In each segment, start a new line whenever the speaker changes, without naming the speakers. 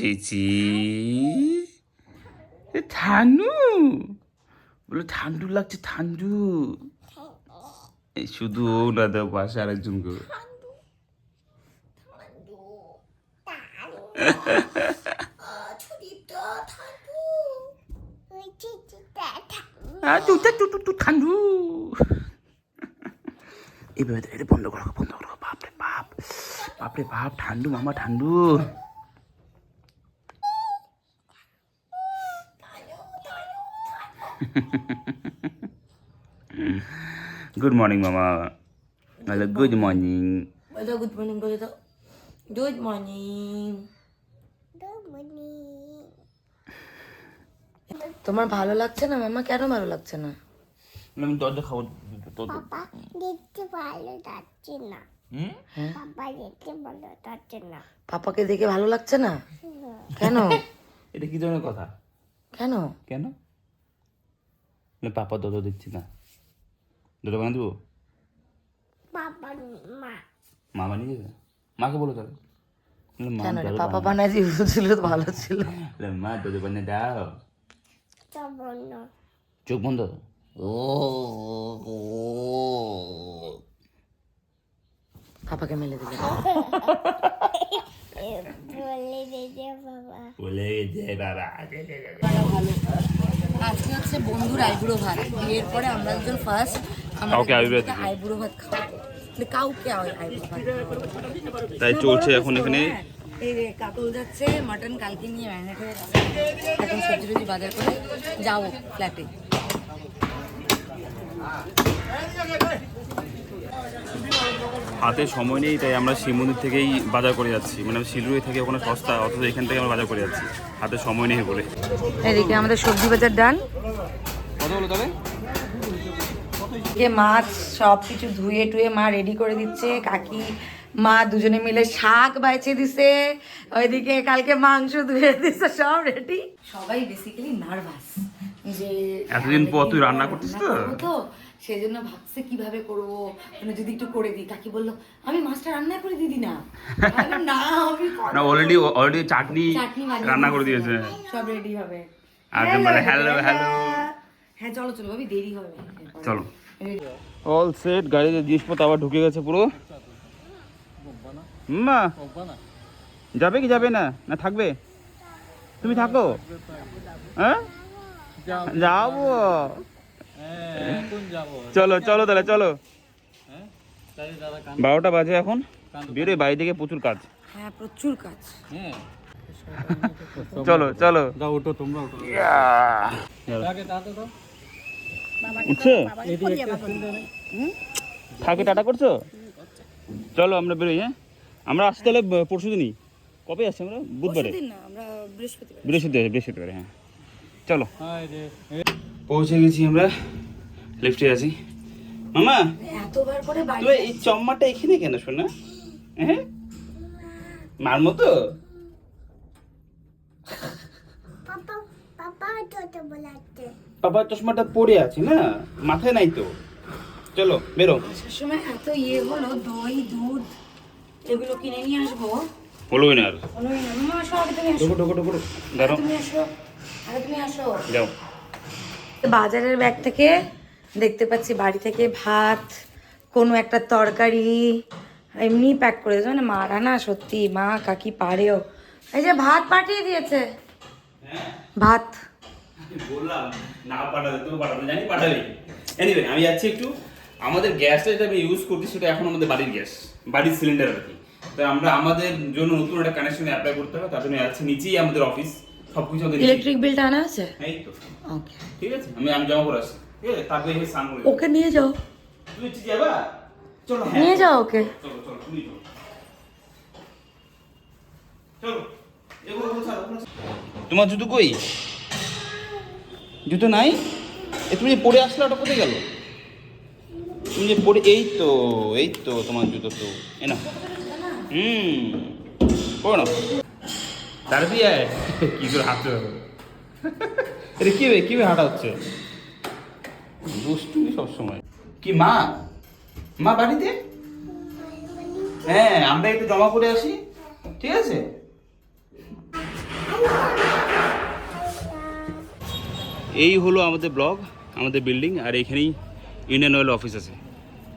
চেচি ঠান্ডু বলে ঠান্ডু লাগছে ঠান্ডু শুধু ও না দেও পাশে আরেকজন গো। আ, তু তু তু তু তু ঠান্ডু এবার এটা বন্ধ করো বন্ধ করো বাপরে বাপ। বাপরে বাপ ঠান্ডু মামা ঠান্ডু গুড মর্নিং মামা হ্যালো গুড মর্নিং
বলো গুড মর্নিং বলে দাও গুড মর্নিং তোমার ভালো লাগছে না মামা? কেন ভালো লাগছে না?
আমি দরজা খাব।
বাবা দেখতে ভালো যাচ্ছে না।
হুম?
বাবা দেখতে ভালো যাচ্ছে না।
পাপাকে দেখে ভালো লাগছে না? কেন?
এটা কি ধরনের কথা?
কেন?
কেন? না পাপা দদ দিচ্ছি না। দদ বানিয়ে দেবো?
মা।
মা বানিয়ে দেবে? মাকে বলো তাহলে।
পাপা
বানিয়ে-
দিয়েছিল তো ভালো ছিল।
মা দদ বানিয়ে দাও। চোখ বন্ধ? ও
পাপাকে মেলে দিলে।
বলে দিতে বাবা।
বলে যে বাবা
আজকে হচ্ছে বন্ধুর আইবুড়ো ভাত। বিয়ের পরে আমরা একজন ফার্স্ট
আমাকে।
আইবুড়ো ভাত খাওয়াবো। মানে কাউকে আইবুড়ো ভাত
তাই চলছে এখন এখানে।
এই রে কাতল যাচ্ছে মাটন কালকে নিয়ে ম্যারিনেট হয়ে এখন সবজি টবজি বাজার করে যাব ফ্ল্যাটে
হাতে সময় নেই তাই আমরা শিব মন্দির থেকেই বাজার করে যাচ্ছি। মানে শিলুড়ি থেকে ওখানে সস্তা অথচ এখান থেকে আমরা বাজার করে যাচ্ছি। হাতে সময় নেই বলে।
এদিকে আমাদের সবজি বাজার ডান।
কত হলো তবে
এদিকে মাছ সব কিছু ধুয়ে টুয়ে মা রেডি করে দিচ্ছে। কাকি মা দুজনে মিলে শাক বাইছে দিছে। ওইদিকে কালকে মাংস ধুয়ে দিছে সব রেডি সবাই বেসিক্যালি নার্ভাস যে
এতদিন পর তুই রান্না করছিস তো?
সেই জন্য ভাবছে কীভাবে করব? মানে যদি একটু করে দিই। কাকি বলল আমি মাছটা রান্না করে দিদি না। না আমি
না অলরেডি অলরেডি চাটনি
চাটনি
রান্না করে দিয়েছে।
সব রেডি হবে।
আর মানে হ্যালো হ্যালো
হ্যাঁ চলো চলো ভাবি দেরি হবে।
চলো। অল সেট গাড়িতে জিনিসপত্র আবার ঢুকে গেছে পুরো। মা যাবে কি যাবে না? না থাকবে? তুমি থাকো। হ্যাঁ? যাব। চলো চলো তাহলে চলো। বারোটা বাজে এখন। বেরোয় বাড়ি থেকে প্রচুর কাজ।
হ্যাঁ প্রচুর কাজ।
চলো চলো।
দাও তোমরা
ইয়া। উঠছে? থাকে টাটা করছ? চলো আমরা বেরোই হ্যাঁ? আমরা আসছি তাহলে পরশু দিনই কবে আসছি আমরা? বুধবারে।
বৃহস্পতিবার বৃহস্পতিবার
বৃহস্পতিবারে বৃহস্পতিবারে হ্যাঁ। চলো।
হাই রে।
পৌঁছে গেছি আমরা লিফটে আছি। মামা
এতবার করে বাড়ি
তুই এই চম্মাটা এখানে কেন শোনা? হ্যাঁ? মার মতো?
পাপা পাপা
বাবা চশমাটা পড়ে আছে না? মাথায় নাই তো? চলো বেরো।
সময় এত ইয়ে হলো দই দুধ এগুলো কিনে নিয়ে আসব।
হলোই না আর।
বলো না, মামা আসো আগে তুমি আসো।
ঢোকো ঢোকো ঢোকো দাঁড়ো
তুমি আসো আগে তুমি আসো।
যাও।
বাজারের ব্যাগ থেকে দেখতে পাচ্ছি বাড়ি থেকে ভাত কোনো একটা তরকারি এমনি প্যাক করে দিয়েছে। মানে মারা না সত্যি মা কাকি পারেও। এই যে ভাত পাঠিয়ে দিয়েছে। ভাত।
বললাম না পাঠাতে তুমি পাঠাতে জানি পাঠাবে এনিওয়ে আমি যাচ্ছি একটু আমাদের গ্যাসটা যেটা আমি ইউজ করছি সেটা এখন আমাদের বাড়ির গ্যাস বাড়ির সিলিন্ডার আর কি। তো আমরা আমাদের জন্য নতুন একটা কানেকশন অ্যাপ্লাই করতে হবে তার জন্য যাচ্ছি নিচেই আমাদের অফিস
ইলেকট্রিক বিলটা আনা আছে?
এই তো।
ওকে
ঠিক আছে? আমি আমি জমা করে আসছি। ঠিক আছে? তারপরে এসে স্নান করে
ওকে নিয়ে যাও।
তুমি যাবা? চলো। হ্যাঁ
নিয়ে যাও ওকে।
চলো চলো তুমি চলো। তোমার জুতো কই? জুতো নাই? এ তুমি পরে আসলে ওটা কোথায় গেল? তুমি যে পরে এই তো এই তো তোমার জুতো তো। এ না হুম। পড়ো না তার দিয়ে কি করে হাঁটতে হবে এটা কি কি হাঁটা হচ্ছে দুষ্টুমি সবসময় কি মা মা বাড়িতে হ্যাঁ আমরা একটু জমা করে আসি? ঠিক আছে? এই হলো আমাদের ব্লগ আমাদের বিল্ডিং আর এখানেই ইন্ডিয়ান অয়েল অফিস আছে।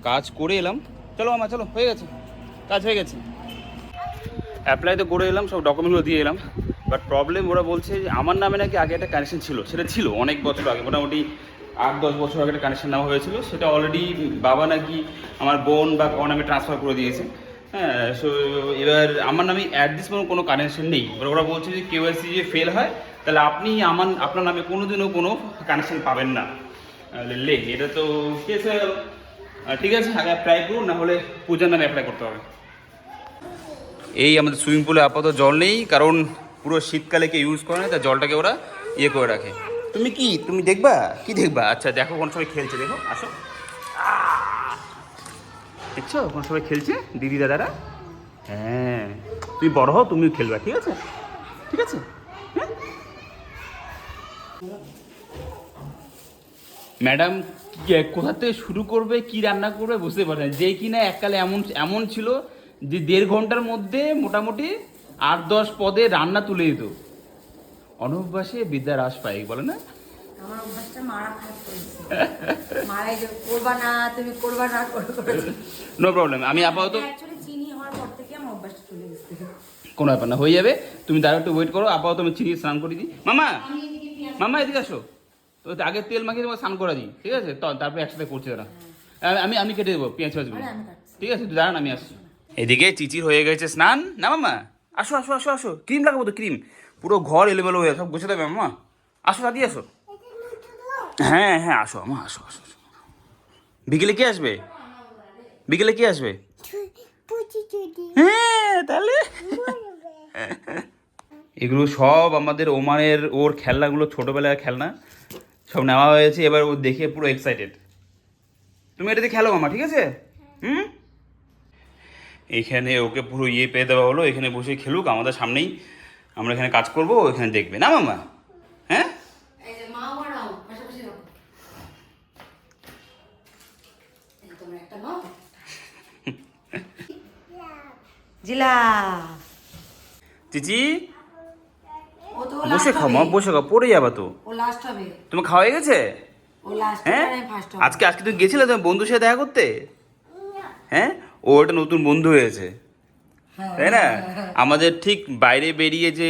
কাজ করে এলাম। চলো আমার চলো হয়ে গেছে। কাজ হয়ে গেছে। অ্যাপ্লাই তো করে এলাম, সব ডকুমেন্টগুলো দিয়ে এলাম। বাট প্রবলেম ওরা বলছে যে আমার নামে নাকি আগে একটা কানেকশন ছিল, সেটা ছিল অনেক বছর আগে, মোটামুটি আট দশ বছর আগে একটা কানেকশন নেওয়া হয়েছিল। সেটা অলরেডি বাবা নাকি আমার বোন বা কারও নামে ট্রান্সফার করে দিয়েছে। হ্যাঁ সো এবার আমার নামে অ্যাট দিস মোমেন্ট কোনো কানেকশন নেই। এবার ওরা বলছে যে কেওয়াইসি যে ফেল হয়, তাহলে আপনি আমার, আপনার নামে কোনোদিনও কোনো কানেকশন পাবেন না। লে, এটা তো কেস হয়ে গেল। ঠিক আছে, আগে অ্যাপ্লাই করুন না হলে পূজার নামে অ্যাপ্লাই করতে হবে। এই আমাদের সুইমিং পুলে আপাতত জল নেই, কারণ পুরো শীতকালে কেউ ইউজ করে না, তাই জলটাকে ওরা ইয়ে করে রাখে। তুমি কি? তুমি দেখবা? কি দেখবা? আচ্ছা দেখো, কোন সময় খেলছে, দেখো, আসো! দেখছ? কোন সময় খেলছে? দিদি দাদারা? হ্যাঁ। তুমি বড় হও, তুমিও খেলবা, ঠিক আছে? ঠিক আছে? হ্যাঁ? ম্যাডাম কোথা থেকে শুরু করবে, কি রান্না করবে বুঝতে পারছেন যে কিনা এককালে এমন এমন ছিল যে দেড় ঘণ্টার মধ্যে মোটামুটি আট দশ পদে রান্না তুলে দিত। অনভ্যাসে বিদ্যার হ্রাস পাই বলে না?
আমার অভ্যাসটা মারা মারাই করবা না তুমি করবা না
নো প্রবলেম আমি আপাতত
চিনি হওয়ার পর থেকে আমার অভ্যাসটা চলে গেছে।
কোনো ব্যাপার না হয়ে যাবে। তুমি তারা একটু ওয়েট করো আপাতত আমি চিনি স্নান করে দিই। মামা! মামা এদিকে আসো। তো আগে তেল মাখিয়ে তোমার স্নান করে দিই ঠিক আছে? তো তারপরে একসাথে করছে তারা আমি- আমি কেটে দেবো পেঁয়াজ পেঁয়াজগুলো।
আরে
ঠিক আছে দাঁড়ান আমি আসছি। এদিকে চিচির হয়ে গেছে স্নান। না, মামা? আসো আসো আসো আসো। ক্রিম লাগাবো তো, ক্রিম। পুরো ঘর এলোমেলো হয়ে সব গুছে দেবে মামা? আসো, দাদি, আসো। হ্যাঁ হ্যাঁ আসো আমা আসো আসো। বিকেলে কে আসবে? বিকেলে কে আসবে? হ্যাঁ তাহলে। এগুলো সব আমাদের ওমানের ওর খেলনাগুলো, ছোটোবেলার খেলনা। সব নেওয়া হয়েছে, এবার ও দেখে পুরো এক্সাইটেড তুমি এটাতে খেলো, মামা, ঠিক আছে? হুম? এইখানে ওকে পুরো ইয়ে পেয়ে দেওয়া হলো। এখানে বসে খেলুক আমাদের সামনেই আমরা এখানে কাজ করব এখানে দেখবে। না মামা? হ্যাঁ?
জিলা
চিচি? বসে খাও মা বসে খাও পড়ে যাবা তো।
ও
তোমার খাওয়া হয়ে গেছে? হ্যাঁ? আজকে আজকে তুমি গেছিলে তোমার বন্ধুর সাথে দেখা করতে? হ্যাঁ? ও একটা নতুন বন্ধু হয়েছে।
হ্যাঁ।
তাই না? আমাদের ঠিক বাইরে বেরিয়ে যে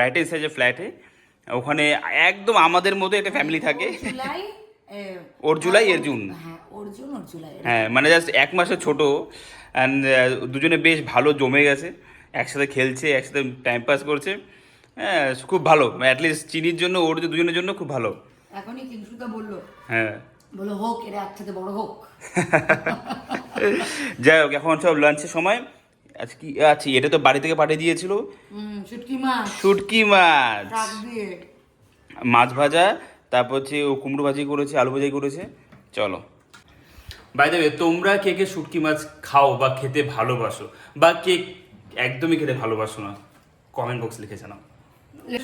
রাইট হ্যান্ড সাইডে ফ্ল্যাটে ওখানে একদম আমাদের মতো একটা ফ্যামিলি থাকে। ওর জুলাই এর জুন।
হ্যাঁ
হ্যাঁ মানে জাস্ট এক মাসের ছোট। অ্যান্ড দুজনে বেশ ভালো জমে গেছে। একসাথে খেলছে একসাথে টাইম পাস করছে। হ্যাঁ খুব ভালো। অ্যাটলিস্ট চিনির জন্য ওর দুজনের জন্য খুব ভালো।
এখনই কিংসুদা বলল।
হ্যাঁ।
বলো হোক এরা একসাথে বড় হোক।
যাই হোক এখন সব লাঞ্চের সময়। আজকে আচ্ছা এটা তো বাড়ি থেকে পাঠিয়ে দিয়েছিল।
শুটকি মাছ।
শুটকি মাছ। মাছ ভাজা তারপর হচ্ছে ও কুমড়ো ভাজি করেছে আলু ভাজি করেছে। চলো। বাই দেবে তোমরা কে কে শুটকি মাছ খাও বা খেতে ভালোবাসো? বা কে একদমই খেতে ভালোবাসো না? কমেন্ট বক্স লিখে জানাও।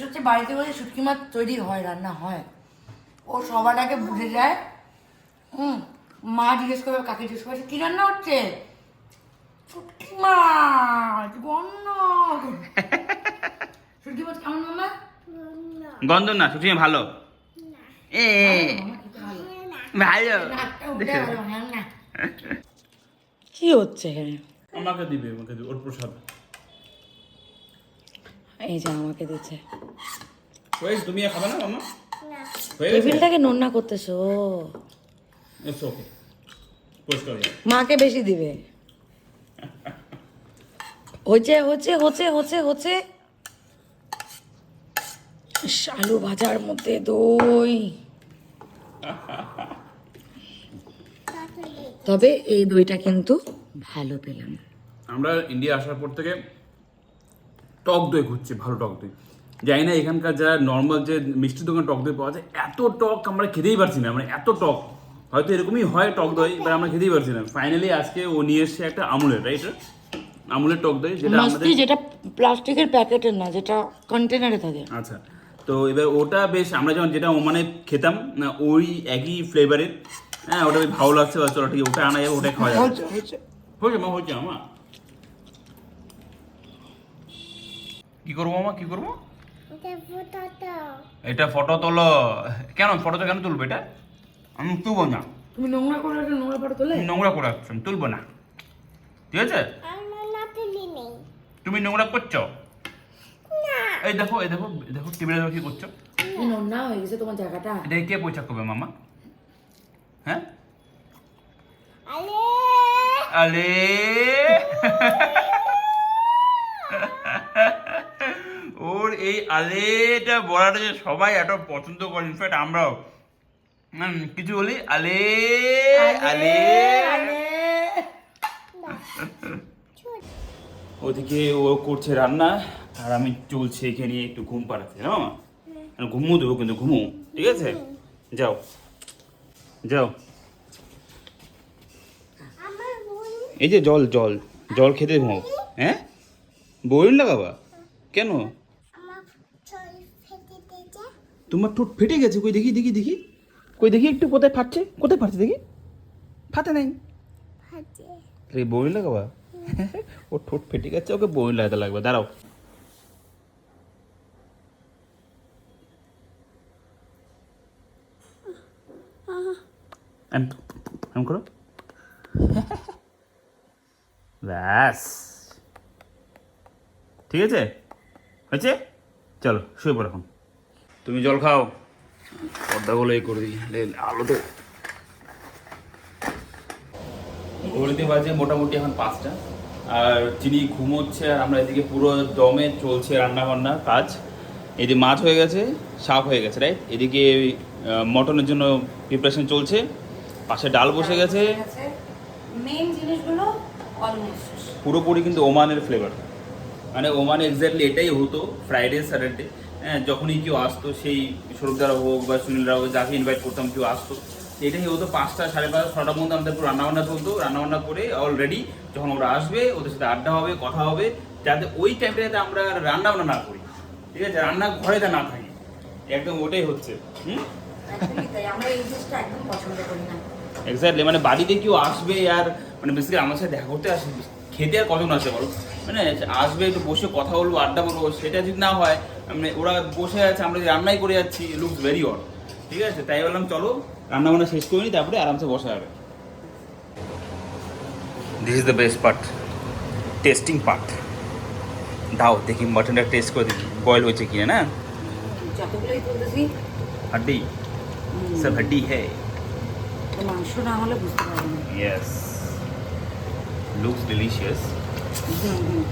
হচ্ছে বাড়িতে বসে শুটকি মাছ তৈরি হয় রান্না হয়। ও সবার আগে বুঝে যায় হুম মা জিজ্ঞেস করবে কাকে জিজ্ঞেস করবে কি রান্না হচ্ছে? শুটকি মাছ গন্ধ। শুটকি মাছ কেমন মামা?
গন্ধ না শুটকি ভালো। এ ভালো।
কি হচ্ছে এখানে?
আমাকে দিবে আমাকে দিবে ওর প্রসাদ।
এই যে আমাকে দিচ্ছে।
তুমি খাবে না মামা?
টেবিলটাকে নোংরা করতেছো
ইটস ওকে পরিষ্কার
মাকে বেশি দিবে। হচ্ছে হচ্ছে হচ্ছে হচ্ছে হচ্ছে। আলু ভাজার মধ্যে দই। তবে এই দইটা কিন্তু ভালো পেলাম।
আমরা ইন্ডিয়া আসার পর থেকে টক দই খুঁজছি ভালো টক দই। জানি না এখানকার যারা নর্মাল যে মিষ্টি দোকান টক দই পাওয়া যায় এত টক আমরা খেতেই পারছি না মানে এত টক। হয়তো এরকমই হয় টক দই এবার আমরা খেতেই পারছি না। ফাইনালি আজকে ও নিয়ে এসছে একটা আমুলের রাইট আমুলের টক দই যেটা আমাদের
যেটা প্লাস্টিকের প্যাকেটের না যেটা কন্টেনারে থাকে।
আচ্ছা তো এবার ওটা বেশ আমরা যখন যেটা মানে খেতাম না ওই একই ফ্লেভারের হ্যাঁ ওটা বেশ ভালো লাগছে বা চলো ঠিক ওটা আনা যাবে ওটা খাওয়া যাবে।
হচ্ছে হচ্ছে
হয়েছে মা হয়েছে আমা কি করব মামা কি করব? এটা ফটো তোলো। কেন ফটোটা কেন তুলবো এটা? আমি তুলবো না।
তুমি নোংরা করে একটা নোংরা ফটো তোলে?
নোংরা করে আসছো আমি তুলবো না। ঠিক আছে? তুমি নোংরা করছ?
না।
এই দেখো এই দেখো দেখো টিভিটা দেখো কি করছ?
নোংরা হয়ে গেছে তোমার জায়গাটা?
এটা কে পয়সা করবে মামা? হ্যাঁ?
আলে!
আরে ওর এই আলেটা বলাটা যে সবাই এত পছন্দ করে ইনফ্যাক্ট আমরাও। কিছু বলি? আলে আলে ওদিকে ও করছে রান্না আর আমি চলছে এখানে একটু ঘুম পাড়াতে না মামা? ঘুমো দেবো কিন্তু ঘুমো ঠিক আছে? যাও। যাও। এই যে জল জল জল খেতে ঘুমাও হ্যাঁ? বইন লাগাবা কেন? তোমার ঠোঁট ফেটে গেছে কই? দেখি দেখি দেখি। কই দেখি একটু কোথায় ফাটছে? কোথায় ফাটছে দেখি? ফাটে নাই।
ফাটে।
এই বই লাগাবা? ও ঠোঁট ফেটে গেছে ওকে বই লাগাতে লাগবে দাঁড়াও। এম এম করো। ব্যাস। ঠিক আছে? হয়েছে? চলো শুয়ে পড়ো এখন। তুমি জল খাও। পর্দাগুলো এই করে দিই। আলোতে ঘড়িতে বাজে মোটামুটি এখন পাঁচটা। আর চিনি ঘুমোচ্ছে আর আমরা এদিকে পুরো দমে চলছে রান্না বান্না কাজ এদিকে মাছ হয়ে গেছে শাক হয়ে গেছে রাইট এদিকে মটনের জন্য প্রিপারেশন চলছে। পাশে ডাল বসে গেছে।
মেন জিনিসগুলো
পুরোপুরি কিন্তু ওমানের ফ্লেভার মানে ওমানে এক্স্যাক্টলি এটাই হতো ফ্রাইডে স্যাটারডে যখনই কেউ আসতো সেই সৌরভদারা হোক বা সুনীলরা হোক যাকে ইনভাইট করতাম কেউ আসতো। এটাই হতো পাঁচটা সাড়ে পাঁচটা ছটার মধ্যে আমাদের রান্নাবান্না চলতো। রান্নাবান্না করে অলরেডি যখন ওরা আসবে ওদের সাথে আড্ডা হবে কথা হবে যাতে ওই টাইমটা যাতে আমরা রান্নাবান্না না করি। ঠিক আছে? রান্না ঘরে যা না থাকি। একদম ওটাই হচ্ছে। হুম? এক্স্যাক্টলি মানে বাড়িতে কেউ আসবে আর মানে বেসিক্যালি আমার সাথে দেখা করতে আসবে খেতে আর কজন আসে বলো? মানে আসবে একটু বসে কথা বলব আড্ডা বলব সেটা যদি না হয় মানে ওরা বসে আছে আমরা যদি রান্নাই করে যাচ্ছি লুকস ভেরি অড ঠিক আছে? তাই বললাম চলো রান্না বান্না শেষ করে নিই তারপরে আরামসে বসা যাবে। This is the best part tasting part দাও দেখি মাটনটা টেস্ট করে দেখি বয়েল হয়েছে কিনা না? হাড্ডি। সব হাড্ডি হ্যাঁ
তো মাংস না হলে বুঝতে পারব না।
Yes. Looks delicious.
হুম, হুম।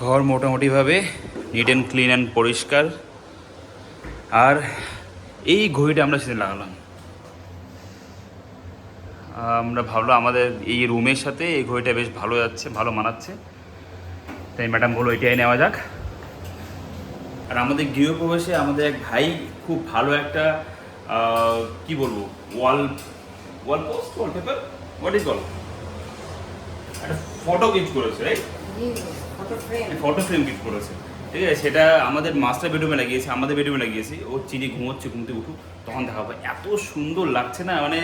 ঘর মোটামুটিভাবে নিট অ্যান্ড ক্লিন অ্যান্ড পরিষ্কার। আর এই ঘড়িটা আমরা সেদিন লাগালাম। আমরা ভাবলাম আমাদের এই রুমের সাথে এই ঘড়িটা বেশ ভালো যাচ্ছে ভালো মানাচ্ছে। তাই ম্যাডাম বলো এটাই নেওয়া যাক। আর আমাদের গৃহপ্রবেশে আমাদের এক ভাই খুব ভালো একটা কি বলব wall wall post wall paper what is call একটা ফটো গিফট করেছে
right photo frame।
Photo frame gift করেছে। ঠিক আছে সেটা আমাদের মাস্টার বেডরুমে লাগিয়েছি আমাদের বেডরুমে লাগিয়েছি ও চিনি ঘুমোচ্ছে ঘুমতে উঠুক তখন দেখা হবে এত সুন্দর লাগছে না মানে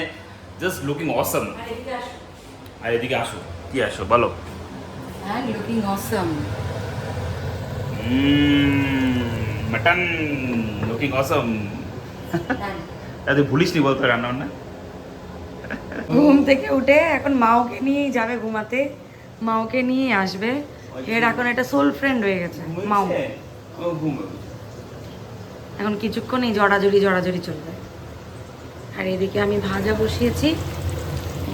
জাস্ট লুকিং অসম
আর এদিকে আসো।
কি আসো বলো
looking awesome.
Mutton looking
awesome.
তুই ভুলিস নি বলতো রান্না বান্না
ঘুম থেকে উঠে এখন মাওকে নিয়েই যাবে ঘুমাতে মাওকে নিয়ে আসবে এর এখন একটা সোল ফ্রেন্ড হয়ে গেছে মাও। এখন কিছুক্ষণই জড়াজড়ি জড়াজড়ি চলবে। আর এদিকে আমি ভাজা বসিয়েছি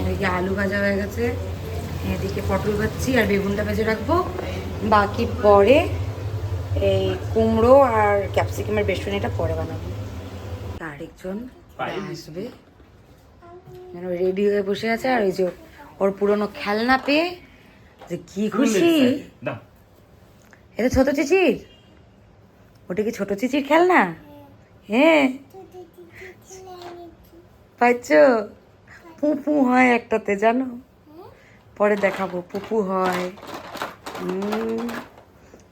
এদিকে আলু ভাজা হয়ে গেছে এদিকে পটল ভাজছি আর বেগুনটা ভেজে রাখব। বাকি পরে এই কুমড়ো আর ক্যাপসিকামের বেসনিটা পরে বানাবো। আরেকজন আসবে। রেডি হয়ে বসে আছে আর ওই যে ওর পুরনো খেলনা পেয়ে কি খুশি? এটা ছোট চিচির? ওটা কি ছোট চিচির খেলনা? হ্যাঁ। পাইছ? পুপু হয় একটাতে জানো? পরে দেখাবো পুপু হয়।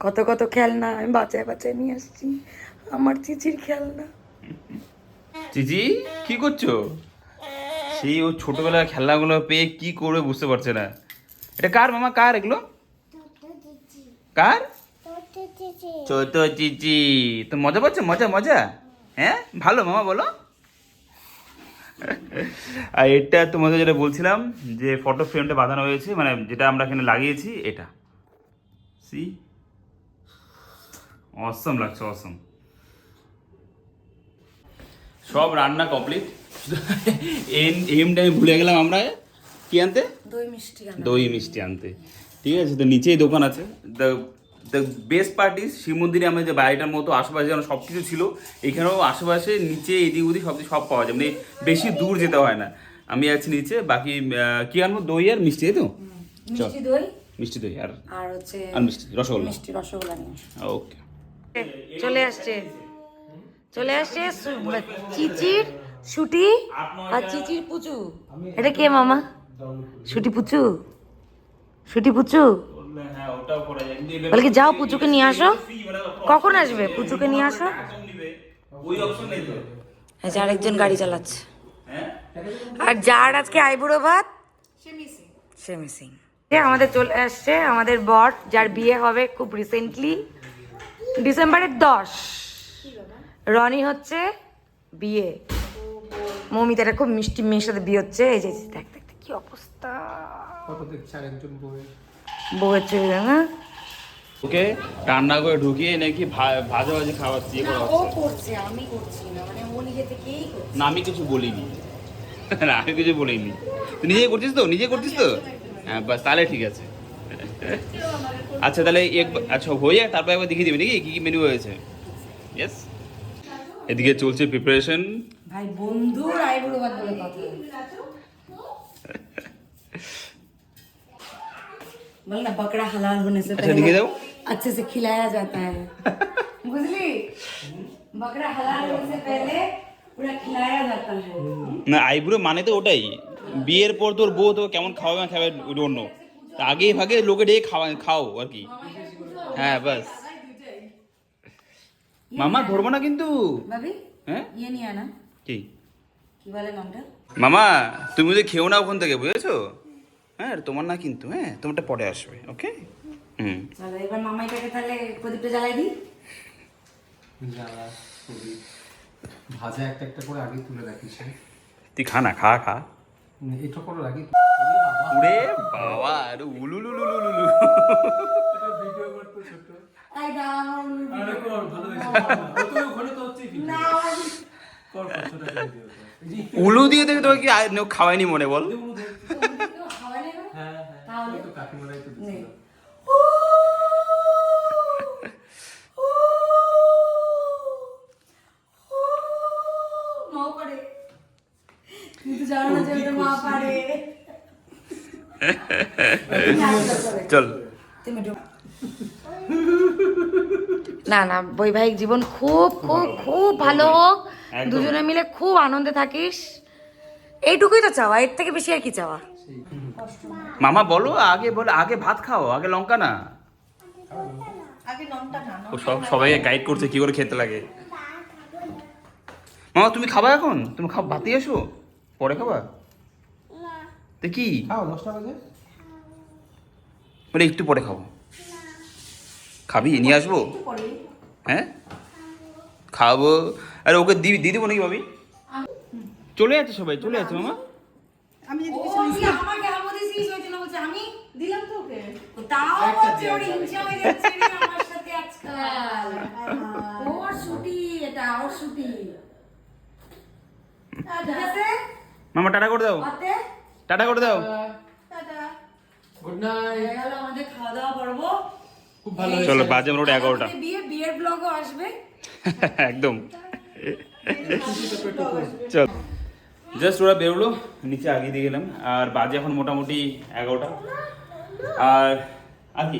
কত কত খেলনা আমি বাঁচায় বাঁচায় নিয়ে আসছি। আমার চিচির খেলনা।
চিজি কি করছ? সেই ও ছোটবেলার খেলনাগুলো পেয়ে কি করবে বুঝতে পারছে না। এটা কার মামা? কার এগুলো? কার? ছোট চিচি তো মজা পাচ্ছ? মজা মজা? হ্যাঁ? ভালো মামা, বলো। আর এটা তোমাদের যেটা বলছিলাম, যে ফটো ফ্রেমটা বাঁধানো হয়েছে মানে যেটা আমরা এখানে লাগিয়েছি, এটা। সি অসম লাগছে অসম সব রান্না কমপ্লিট এম এমটা আমি ভুলে গেলাম আমরা। কি আনতে?
দই মিষ্টি
দই মিষ্টি আনতে। ঠিক আছে তো নিচেই দোকান আছে। The the best part is Shiv মন্দিরে আমাদের যে বাড়িটার মতো আশেপাশে যেন সব কিছু ছিল এখানেও আশেপাশে নিচে এদিক ওদিক সব কিছু সব পাওয়া যায়। মানে বেশি দূর যেতে হয় না। আমি আছি নিচে বাকি কি আনব? দই আর মিষ্টি তাই তো?
মিষ্টি দই।
মিষ্টি দই আর
আর হচ্ছে
আর মিষ্টি রসগোল্লা।
মিষ্টি রসগোল্লা
ওকে
চলে আসছে। চলে আসছে চিচির সুটি আর চিচির পুচু। এটা কে মামা? সুটি পুচু? সুটি পুচু?
হ্যাঁ ওটাও করা যায়। কিন্তু এবার-
বলে যাও পুচুকে নিয়ে আসো। কখন আসবে? পুচুকে নিয়ে আসো।
একদম নিবে। ওই অপশন নেই তো
এই যে আরেকজন গাড়ি চালাচ্ছে।
হ্যাঁ?
আর যার আজকে আইবুড়ো ভাত? সে মিসিং। আমাদের চলে আসছে আমাদের বট যার বিয়ে হবে খুব রিসেন্টলি ডিসেম্বরের দশ। রনি হচ্ছে বিয়ে। মমিতাটা খুব মিষ্টি মেয়ের সাথে বিয়ে হচ্ছে। এই যে দেখ, কি অবস্থা?
কত দেখছে আরেকজন বউয়ের।
বউয়ের চলে না।
ওকে রান্না করে ঢুকিয়ে নাকি ভা- ভাজা ভাজি খাওয়াচ্ছি করা
ও করছে আমি করছি না মানে ও নিজে থেকেই করছে।
না আমি কিছু বলিনি। না আমি কিছু বলিনি। তুই নিজে করছিস তো? নিজে করছিস তো? হ্যাঁ বাস তাহলে ঠিক আছে। আচ্ছা তাহলে এক আচ্ছা হয়ে তারপর একবার দেখিয়ে দিবি নাকি? কি কি মেনু হয়েছে? ইয়েস এদিকে চলছে প্রিপারেশন
ভাই বন্ধুর আইবুড়ো ভাত বলে কথা। बोल ना बकरा हलाल होने से
अच्छा, दिखे दो।
अच्छे से खिलाया जाता है बुझली बकरा हलाल होने से पहले पूरा खिलाया जाता है
না আইবুড়ো মানে তো ওটাই বিয়ের পর তোর বউ তো কেমন খাওয়াবে না খাবে অন্য আগে ভাগে লোকে ডেকে খাওয়া খাও আর কি হ্যাঁ বাস মামা ধরবো না কিন্তু
ভাবি
হ্যাঁ
ये नहीं आना
কি
কি বলে নামটা
মামা তুমি যদি খেও না ওখান থেকে বুঝেছো হ্যাঁ তোমার না কিন্তু হ্যাঁ তোমারটা পরে আসবে ওকে হুম।
চলো এবার মামাইটাকে তাহলে প্রদীপটা জ্বালাই দিই।
জ্বালা ভাজা একটা একটা করে আগে তুলে রাখিস হ্যাঁ?
তুই খা না খা খা।
মানে এটা করে রাখি।
উড়ে বাবা আরে উলুলুলুলুলু
ভিডিও করতে ছোট
আই ডাউন
আরে কর ভালো হয়েছে তো ওখানে তো হচ্ছে ভিডিও
না
কর কর ছোট ভিডিও কর এই যে
উলু দিয়ে দেখে তোকে কি খাওয়ায়নি মনে বল
খাওয়ালে না
হ্যাঁ হ্যাঁ
তাহলে?
ওই তো কাকিমারাই তো
নেই।
দিছিল
মাও পারে কিন্তু জানো না যে ওটা মা পারে
চল।
না না বৈবাহিক জীবন খুব খুব খুব ভালো হোক। দুজনে মিলে খুব আনন্দে থাকিস। এইটুকুই তো চাওয়া এর থেকে বেশি আর কি চাওয়া?
মামা বলো আগে বলো আগে ভাত খাও আগে লঙ্কা না। ও সব সবাইকে গাইড করছে কি করে খেতে লাগে। মামা তুমি খাবা এখন? তুমি খাও ভাতে এসো। পরে খাবা? তো কি?
খাও দশটা বাজে।
মানে একটু পরে খাব। খাবি? নিয়ে আসব? হ্যাঁ? খাব। আরে ওকে দিবি দিয়ে দেবো নাকি ভাবি? চলে যাচ্ছে সবাই চলে যাচ্ছে মামা।
আমাকে আমো দিছিস ওই জন্য বলছে আমি দিলাম তো ওকে। তাও বলছে ওর এনজয় যাচ্ছে আমার সাথে আজকাল। ওর ছুটি এটা ওর ছুটি।
মামা টাটা করে দাও। টাটা করে দাও।
গুড নাইট
হয়ে গেল আমাদের খাওয়া দাওয়া পর্ব।
খুব ভালো
চলো বাজে মোট এগারোটা।
বিয়ে বিয়ের ব্লগও আসবে।
একদম। চল। জাস্ট ওরা বেরোলো নিচে আগিয়ে দিয়ে গেলাম। আর বাজে এখন মোটামুটি এগারোটা। আর আর কি?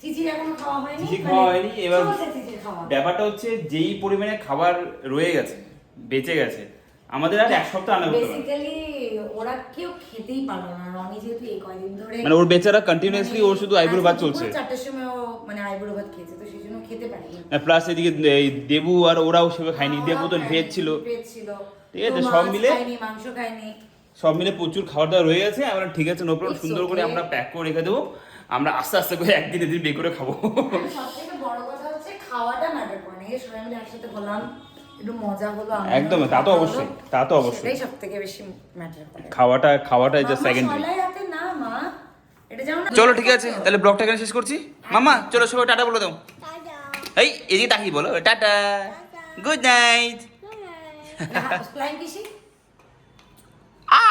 চিচির খাওয়া হয়নি।
চিচি খাওয়া হয়নি, এবার-
চিচির খাওয়া
ব্যাপারটা হচ্ছে যেই পরিমাণে খাবার রয়ে গেছে বেঁচে গেছে আমাদের আর এক সপ্তাহ আনা করতে
ওরা কেউ খেতেই পারল না। রনি যেহেতু এই কয়দিন ধরে
মানে ওর বেচারা কন্টিনিউয়াসলি ওর শুধু আইবুড়ো ভাত চলছে।
চারটের সময় ও মানে আইবুড়ো ভাত খেয়েছে তো সেই জন্য খেতে পারেনি।
প্লাস এদিকে এই দেবু আর ওরাও সেভাবে খায়নি। দেবু তো ভেজ ছিল।
ভেজ ছিল।
ঠিক আছে, সব মিলে-
মাংস খায়নি।
সব মিলে প্রচুর খাবার দাবার রয়ে গেছে। আমরা ঠিক আছে নো প্রবলেম সুন্দর করে আমরা প্যাক করে রেখে দেবো। আমরা আস্তে আস্তে করে একদিন এদিন বের করে খাব।
সব থেকে বড় কথা হচ্ছে খাওয়াটা ম্যাটার করে না। এই সবাই মিলে একসাথে হলাম একটু মজা হলো
একদম, তা তো অবশ্যই, তা তো অবশ্যই।
সেটাই সব বেশি ম্যাটার করে।
খাওয়াটা খাওয়াটা জাস্ট সেকেন্ডারি
না মা। এটা যেমন
চলো ঠিক আছে তাহলে ব্লগটা এখানে শেষ করছি। মামা চলো সবাই টাটা বলে দাও। এই এদিকে তাকিয়ে বলো টাটা। গুড নাইট আ